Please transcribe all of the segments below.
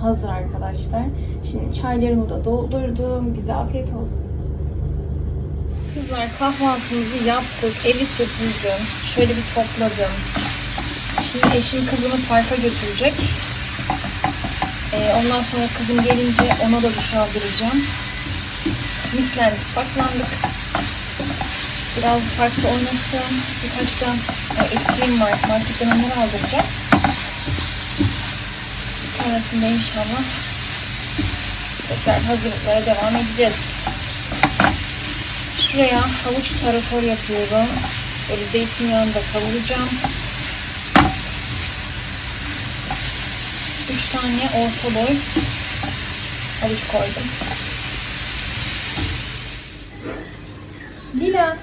hazır arkadaşlar. Şimdi çaylarımı da doldurdum. Bize afiyet olsun. Kızlar kahvaltımızı yaptık. Evi süpürdüm. Şöyle bir topladım. Şimdi eşim kızımı parka götürecek. Ee, ondan sonra kızım gelince ona da duş aldıracağım. Mislendik, baklandık. Biraz parkta oynasın. Birkaç da e, eksiğim var. Marketten onları aldıracağım. Sonrasında inşallah tekrar hazırlıklara devam edeceğiz. Şuraya havuç tarator yapıyorum. Böyle zeytinyağını da kavuracağım. 3 tane orta boy havuç koydum. Lila.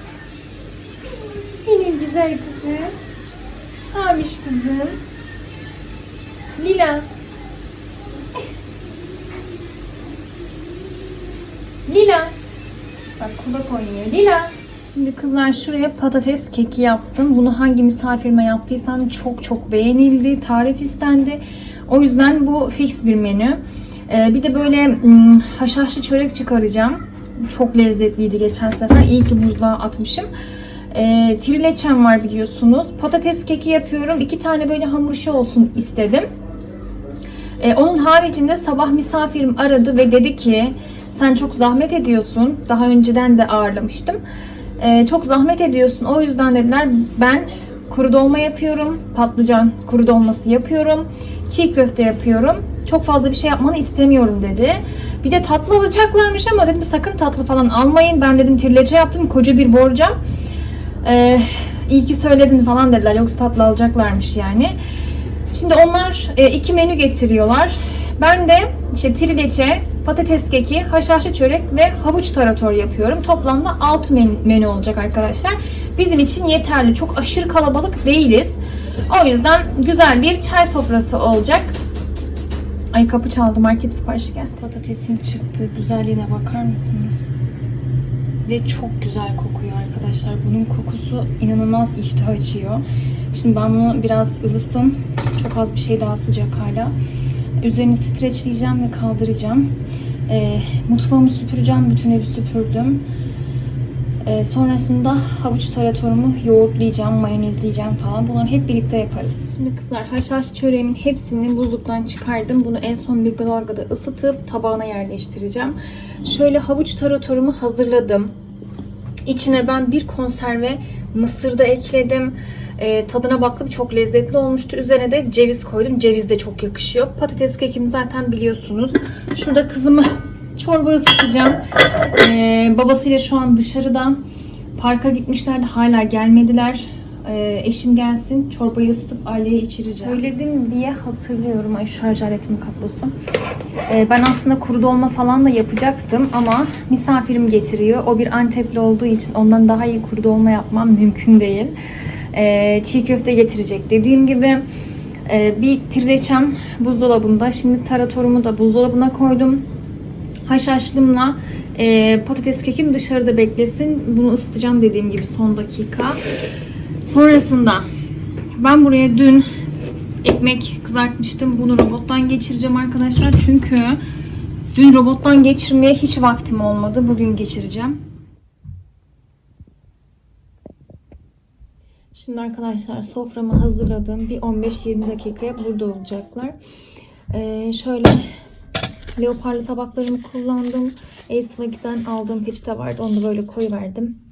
Benim güzel kızım. Hamiş kızım. Lila. Lila. Bak kulak oynuyor. Lila. Şimdi kızlar şuraya patates keki yaptım. Bunu hangi misafirime yaptıysam çok çok beğenildi. Tarif istendi. O yüzden bu fix bir menü. Ee, bir de böyle hmm, haşhaşlı çörek çıkaracağım. Çok lezzetliydi geçen sefer. İyi ki buzluğa atmışım. Ee, trileçem var biliyorsunuz. Patates keki yapıyorum. İki tane böyle hamur işi olsun istedim. Ee, onun haricinde sabah misafirim aradı ve dedi ki sen çok zahmet ediyorsun. Daha önceden de ağırlamıştım. Ee, çok zahmet ediyorsun. O yüzden dediler ben kuru dolma yapıyorum. Patlıcan kuru dolması yapıyorum. Çiğ köfte yapıyorum. Çok fazla bir şey yapmanı istemiyorum dedi. Bir de tatlı alacaklarmış ama dedim sakın tatlı falan almayın. Ben dedim trileçe yaptım. Koca bir borcam. Ee, iyi ki söyledin falan dediler. Yoksa tatlı alacaklarmış yani. Şimdi onlar e, iki menü getiriyorlar. Ben de işte trileçe, patates keki, haşhaşlı çörek ve havuç tarator yapıyorum. Toplamda 6 menü, menü olacak arkadaşlar. Bizim için yeterli. Çok aşırı kalabalık değiliz. O yüzden güzel bir çay sofrası olacak. Ay kapı çaldı. Market siparişi geldi. Patatesim çıktı. Güzelliğine bakar mısınız? Ve çok güzel kokuyor arkadaşlar. Bunun kokusu inanılmaz iştah açıyor. Şimdi ben bunu biraz ılısın. Çok az bir şey daha sıcak hala. Üzerini streçleyeceğim ve kaldıracağım. Ee, mutfağımı süpüreceğim. Bütün evi süpürdüm. Ee, sonrasında havuç taratorumu yoğurtlayacağım, mayonezleyeceğim falan. Bunları hep birlikte yaparız. Şimdi kızlar haşhaş çöreğimin hepsini buzluktan çıkardım. Bunu en son mikrodalgada ısıtıp tabağına yerleştireceğim. Şöyle havuç taratorumu hazırladım. İçine ben bir konserve mısır da ekledim. Ee, tadına baktım çok lezzetli olmuştu. Üzerine de ceviz koydum. Ceviz de çok yakışıyor. Patates kekimi zaten biliyorsunuz. Şurada kızımı çorba ısıtacağım. Ee, babasıyla şu an dışarıda. Parka gitmişlerdi. Hala gelmediler. Ee, eşim gelsin. Çorbayı ısıtıp aileye içireceğim. Söyledim diye hatırlıyorum. Ay şarj aletimin kablosu. Ee, ben aslında kuru dolma falan da yapacaktım ama misafirim getiriyor. O bir Antepli olduğu için ondan daha iyi kuru dolma yapmam mümkün değil. Ee, çiğ köfte getirecek. Dediğim gibi e, bir trileçem buzdolabında. Şimdi taratorumu da buzdolabına koydum. Haşhaşlımla e, patates kekim dışarıda beklesin. Bunu ısıtacağım dediğim gibi son dakika. Sonrasında ben buraya dün ekmek kızartmıştım. Bunu robottan geçireceğim arkadaşlar. Çünkü dün robottan geçirmeye hiç vaktim olmadı. Bugün geçireceğim. Şimdi arkadaşlar soframı hazırladım. Bir 15-20 dakikaya burada olacaklar. Ee, şöyle leoparlı tabaklarımı kullandım. Ace aldığım peçete vardı. Onu da böyle koyuverdim.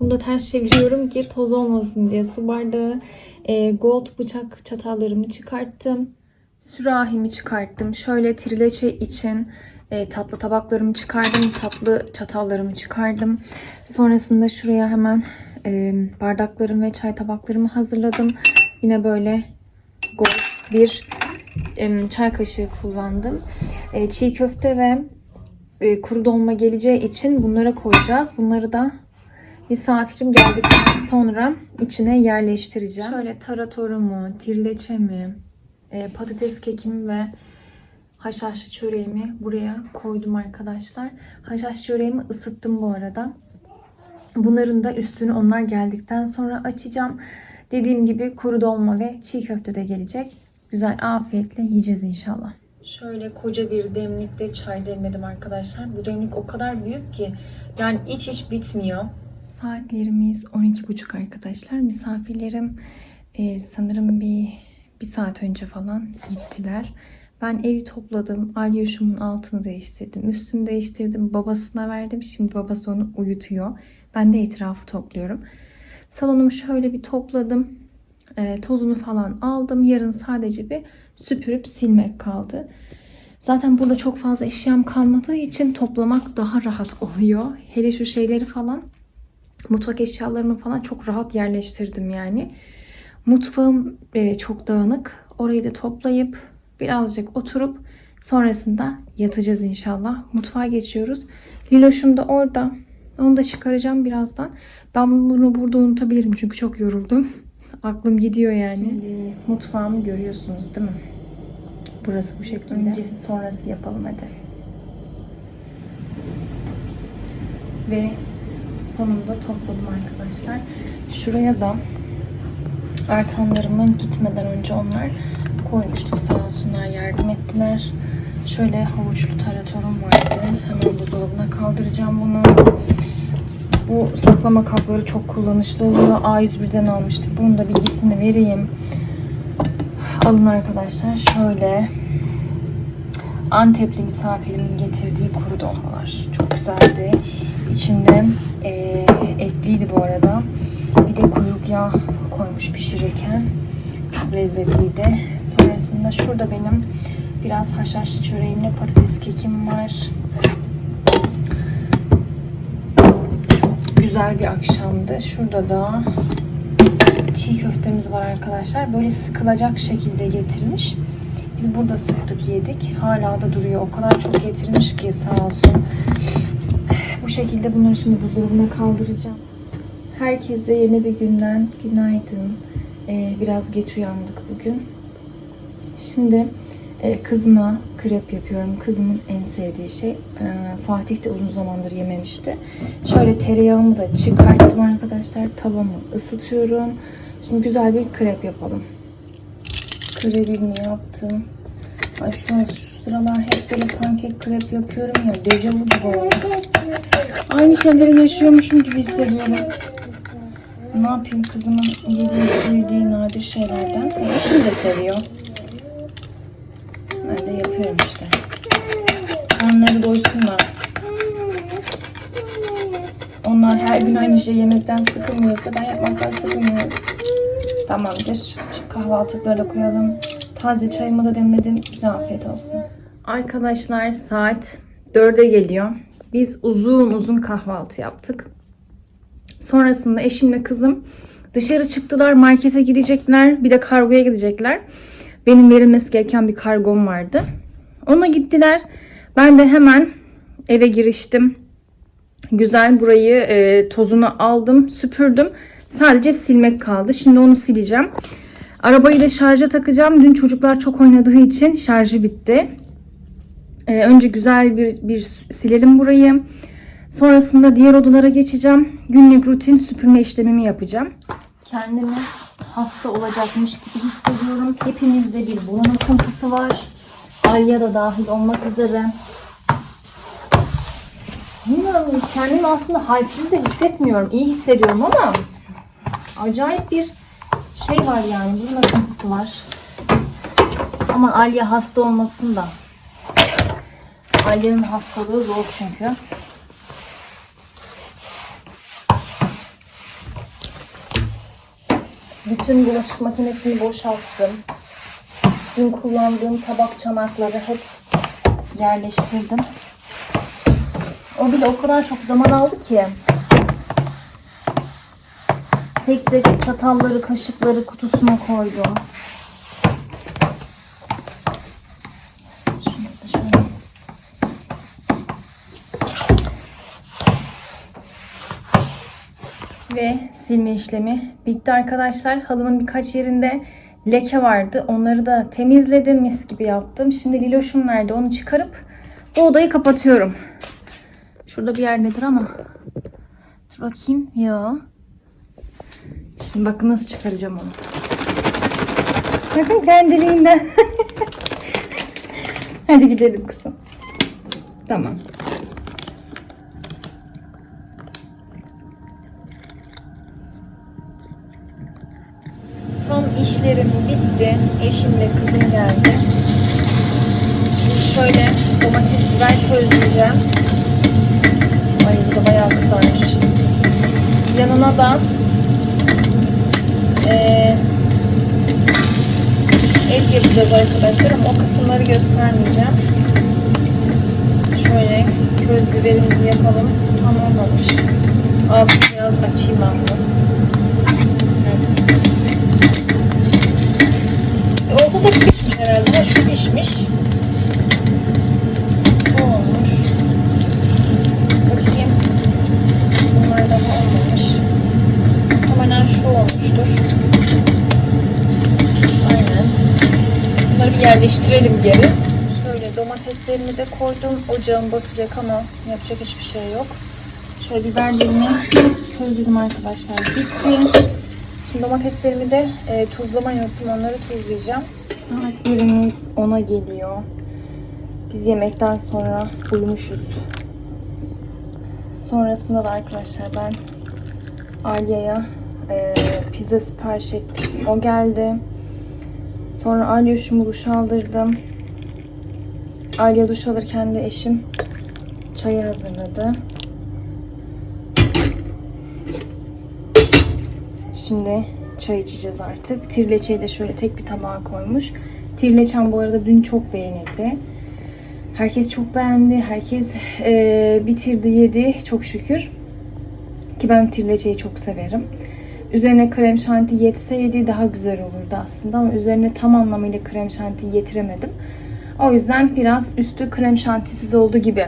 Bunu da ters çeviriyorum ki toz olmasın diye. Su bardağı, e, gold bıçak çatallarımı çıkarttım. Sürahimi çıkarttım. Şöyle trileçe için e, tatlı tabaklarımı çıkardım. Tatlı çatallarımı çıkardım. Sonrasında şuraya hemen e, bardaklarım ve çay tabaklarımı hazırladım. Yine böyle gold bir e, çay kaşığı kullandım. E, çiğ köfte ve e, kuru dolma geleceği için bunlara koyacağız. Bunları da misafirim geldikten sonra içine yerleştireceğim. Şöyle taratorumu, tirleçemi, e, patates kekimi ve haşhaşlı çöreğimi buraya koydum arkadaşlar. Haşhaşlı çöreğimi ısıttım bu arada. Bunların da üstünü onlar geldikten sonra açacağım. Dediğim gibi kuru dolma ve çiğ köfte de gelecek. Güzel afiyetle yiyeceğiz inşallah. Şöyle koca bir demlikte çay demledim arkadaşlar. Bu demlik o kadar büyük ki yani iç iç bitmiyor. Saatlerimiz 12.30 arkadaşlar. Misafirlerim e, sanırım bir bir saat önce falan gittiler. Ben evi topladım. Alyoşumun altını değiştirdim. Üstünü değiştirdim. Babasına verdim. Şimdi babası onu uyutuyor. Ben de etrafı topluyorum. Salonumu şöyle bir topladım. E, tozunu falan aldım. Yarın sadece bir süpürüp silmek kaldı. Zaten burada çok fazla eşyam kalmadığı için toplamak daha rahat oluyor. Hele şu şeyleri falan mutfak eşyalarımı falan çok rahat yerleştirdim yani. Mutfağım e, çok dağınık. Orayı da toplayıp birazcık oturup sonrasında yatacağız inşallah. Mutfağa geçiyoruz. Liloş'um da orada. Onu da çıkaracağım birazdan. Ben bunu burada unutabilirim çünkü çok yoruldum. Aklım gidiyor yani. Şimdi mutfağımı görüyorsunuz değil mi? Burası bu şekilde. Öncesi sonrası yapalım hadi. Ve sonunda topladım arkadaşlar. Şuraya da artanlarımı gitmeden önce onlar koymuştuk. Sağ olsunlar yardım ettiler. Şöyle havuçlu taratorum vardı. Hemen buzdolabına kaldıracağım bunu. Bu saklama kapları çok kullanışlı oluyor. A101'den almıştık. Bunun da bilgisini vereyim. Alın arkadaşlar. Şöyle Antepli misafirimin getirdiği kuru dolmalar. Çok güzeldi. İçinde e, etliydi bu arada. Bir de kuyruk yağı koymuş pişirirken. Çok lezzetliydi. Sonrasında şurada benim biraz haşhaşlı çöreğimle patates kekim var. Güzel bir akşamdı. Şurada da çiğ köftemiz var arkadaşlar. Böyle sıkılacak şekilde getirmiş. Biz burada sıktık yedik. Hala da duruyor. O kadar çok getirmiş ki sağ olsun. Şekilde bunları şimdi buzdolabına kaldıracağım. Herkese yeni bir günden günaydın. Ee, biraz geç uyandık bugün. Şimdi e, kızıma krep yapıyorum. Kızımın en sevdiği şey. E, Fatih de uzun zamandır yememişti. Şöyle tereyağımı da çıkarttım arkadaşlar. Tavamı ısıtıyorum. Şimdi güzel bir krep yapalım. Krepimi yaptım. Ay şu an sıralar hep böyle pankek krep yapıyorum ya. Dejavu gibi oldu. Aynı şeyleri yaşıyormuşum gibi hissediyorum. Ne yapayım kızımın yediği, sevdiği nadir şeylerden. E, eşim de seviyor. Ben de yapıyorum işte. Onları doysunlar. Onlar her gün aynı şey yemekten sıkılmıyorsa ben yapmaktan sıkılmıyorum. Tamamdır. Şu kahvaltılıkları koyalım. Taze çayımı da demledim. Bize afiyet olsun. Arkadaşlar saat 4'e geliyor. Biz uzun uzun kahvaltı yaptık. Sonrasında eşimle kızım dışarı çıktılar. Markete gidecekler. Bir de kargoya gidecekler. Benim verilmesi gereken bir kargom vardı. Ona gittiler. Ben de hemen eve giriştim. Güzel burayı e, tozunu aldım, süpürdüm. Sadece silmek kaldı. Şimdi onu sileceğim. Arabayı da şarja takacağım. Dün çocuklar çok oynadığı için şarjı bitti. E, önce güzel bir, bir silelim burayı. Sonrasında diğer odalara geçeceğim. Günlük rutin süpürme işlemimi yapacağım. Kendimi hasta olacakmış gibi hissediyorum. Hepimizde bir burun akıntısı var. Alya da dahil olmak üzere. Bilmiyorum kendimi aslında halsiz de hissetmiyorum. İyi hissediyorum ama acayip bir şey var yani. Burun akıntısı var. Aman Alya hasta olmasın da. Alya'nın hastalığı zor çünkü. Bütün bulaşık makinesini boşalttım. Dün kullandığım tabak çanakları hep yerleştirdim. O bile o kadar çok zaman aldı ki. Tek tek çatalları, kaşıkları kutusuna koydum. Ve silme işlemi bitti arkadaşlar. Halının birkaç yerinde leke vardı. Onları da temizledim. Mis gibi yaptım. Şimdi Liloş'um nerede? Onu çıkarıp bu odayı kapatıyorum. Şurada bir yerdedir ama. Dur bakayım. Ya. Şimdi bakın nasıl çıkaracağım onu. Bakın kendiliğinden. Hadi gidelim kızım. Tamam. Tam işlerim bitti. Eşimle kızım geldi. Şimdi şöyle domates biber közleyeceğim. Ay bu da bayağı kızarmış. Yanına da eee et yapacağız arkadaşlar ama o kısımları göstermeyeceğim. Şöyle köz biberimizi yapalım. Tam olmamış. Altı biraz açayım ben bunu. E, Ortada pişmiş herhalde. Şu pişmiş. Olmuş. Bakayım. Bunlar daha olmamış. Şu olmuştur. Aynen. Bunları bir yerleştirelim geri. Şöyle domateslerimi de koydum. Ocağım basacak ama yapacak hiçbir şey yok. Şöyle biberlerimi közledim arkadaşlar. Bitti. Şimdi domateslerimi de e, tuzlama yaptım. Onları tuzlayacağım. Saatlerimiz 10'a geliyor. Biz yemekten sonra uyumuşuz. Sonrasında da arkadaşlar ben Alya'ya e, pizza sipariş etmiştim. O geldi. Sonra Alya şu duş aldırdım. Alya duş alırken de eşim çayı hazırladı. Şimdi çay içeceğiz artık. Tirleçeyi de şöyle tek bir tabağa koymuş. Tirleçem bu arada dün çok beğenildi. Herkes çok beğendi. Herkes eee, bitirdi, yedi çok şükür. Ki ben tirleçeyi çok severim. Üzerine krem şanti yetseydi daha güzel olurdu aslında ama üzerine tam anlamıyla krem şanti getiremedim. O yüzden biraz üstü krem şantisiz oldu gibi.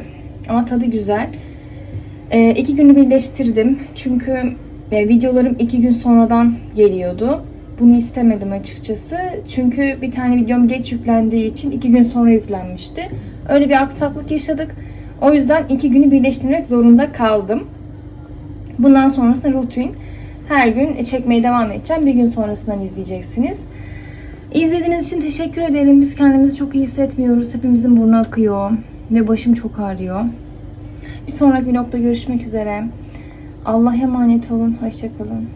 Ama tadı güzel. Ee, iki günü birleştirdim. Çünkü e, videolarım iki gün sonradan geliyordu. Bunu istemedim açıkçası. Çünkü bir tane videom geç yüklendiği için iki gün sonra yüklenmişti. Öyle bir aksaklık yaşadık. O yüzden iki günü birleştirmek zorunda kaldım. Bundan sonrasında rutin. Her gün çekmeye devam edeceğim. Bir gün sonrasından izleyeceksiniz. İzlediğiniz için teşekkür ederim. Biz kendimizi çok iyi hissetmiyoruz. Hepimizin burnu akıyor. Ve başım çok ağrıyor. Bir sonraki vlogda görüşmek üzere. Allah'a emanet olun. Hoşçakalın.